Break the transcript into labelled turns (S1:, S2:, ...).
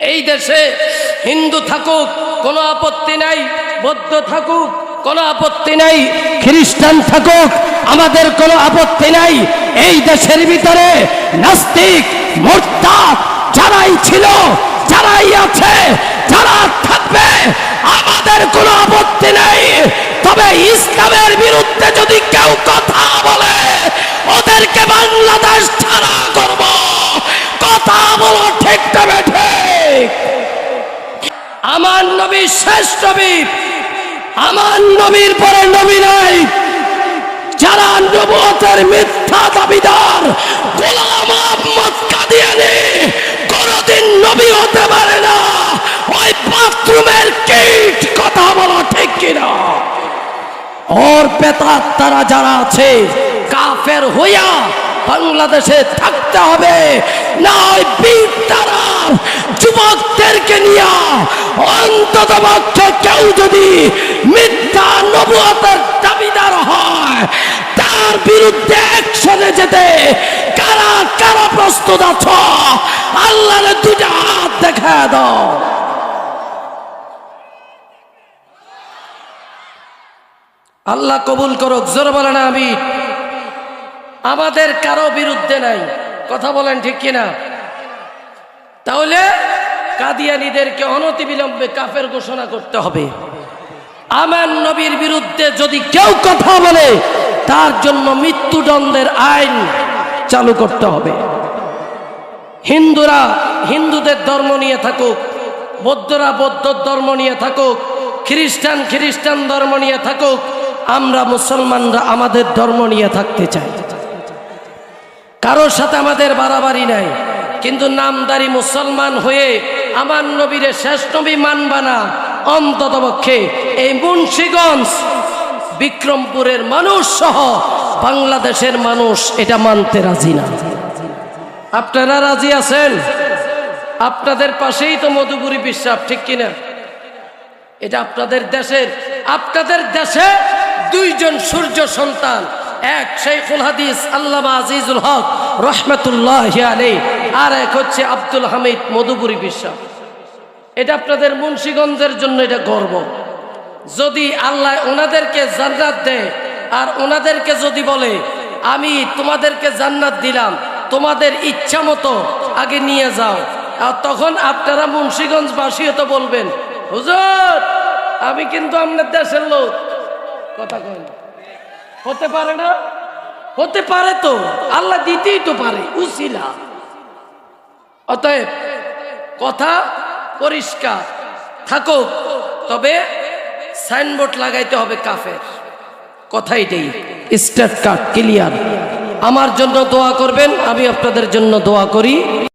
S1: এই দেশে হিন্দু থাকুক, কোনো আপত্তি নাই, বৌদ্ধ থাকুক, কোনো আপত্তি নাই, খ্রিস্টান থাকুক, আমাদের কোনো আপত্তি নাই। এই দেশের ভিতরে নাস্তিক, মোর্তা যারাই ছিল, যারাই আছে, যারা থাকবে আমার নবী শেষ নবী। আমার নবীর পরে নবী নাই। যারা নবুয়তের মিথ্যা দাবিদার, গোলাম আহমদ কাদিয়ানি কোনদিন নবী হতে পারে না। ওই বাথরুমের কিট কথা বলো ঠিক কিনা? ওর পেতার তারা যারা আছে, কাফের হইয়া বাংলাদেশে থাকতে হবে। না ওই বীর তারা, যুবকদেরকে নিয়ে অন্তত পক্ষে কেউ যদি মিথ্যা নবুয়তের দাবিদার হয়, তার বিরুদ্ধে একশনে যেতে কারা কারা প্রস্তুত আছো? আল্লাহরে দুটা হাত দেখা দাও। আল্লাহ কবুল করুক, জোর বলে না আমি আমাদের কারও বিরুদ্ধে নাই। কথা বলেন ঠিক কিনা? তাহলে কাদিয়ানিদেরকে অনতি বিলম্বে কাফের ঘোষণা করতে হবে। আমার নবীর বিরুদ্ধে যদি কেউ কথা বলে, তার জন্য মৃত্যুদণ্ডের আইন চালু করতে হবে। হিন্দুরা হিন্দুদের ধর্ম নিয়ে থাকুক, বৌদ্ধরা বৌদ্ধ ধর্ম নিয়ে থাকুক, খ্রিস্টান খ্রিস্টান ধর্ম নিয়ে থাকুক, আমরা মুসলমানরা আমাদের ধর্ম নিয়ে থাকতে চাই। কারোর সাথে আমাদের বাড়াবাড়ি নাই। কিন্তু নামদারি মুসলমান হয়ে আমার নবীরে শেষ নবী মানবা না। অন্তত পক্ষে এই মুন্সীগঞ্জ, বিক্রমপুরের মানুষ সহ বাংলাদেশের মানুষ এটা মানতে রাজি না। আপনারা রাজি আছেন? আপনাদের পাশেই তো মধুপুরী বিশ্বাস ঠিক কিনা? এটা আপনাদের দেশের, আপনাদের দেশে দুইজন সূর্য সন্তান। এক শেখুল হাদিস আল্লামা আজিজুল হক রহমতুল্লাহ আলী আর এক হচ্ছে আব্দুল হামিদ মধুপুরী বিশ্বাস। এটা আপনাদের মুন্সীগঞ্জের জন্য এটা গর্ব। যদি আল্লাহ ওনাদেরকে জান্নাত দেয়, আর ওনাদেরকে যদি বলে, আমি তোমাদেরকে জান্নাত দিলাম, তোমাদের ইচ্ছা মতো আগে নিয়ে যাও। আর তখন আপনারা মুন্সীগঞ্জ মুন্সীগঞ্জবাসীও তো বলবেন, হুজুর, আমি কিন্তু আপনার দেশের লোক। কথা কয়। হতে পারে না? হতে পারে তো। আল্লাহ দিতেই তো পারে, উসিলা। অতএব কথা পরিষ্কার থাকুক তবে সাইনবোর্ড লাগাইতে হবে কাফের। কথা এটাই, স্টেট কার্ড ক্লিয়ার। আমার জন্য দোয়া করবেন, আমি আপনাদের জন্য দোয়া করি।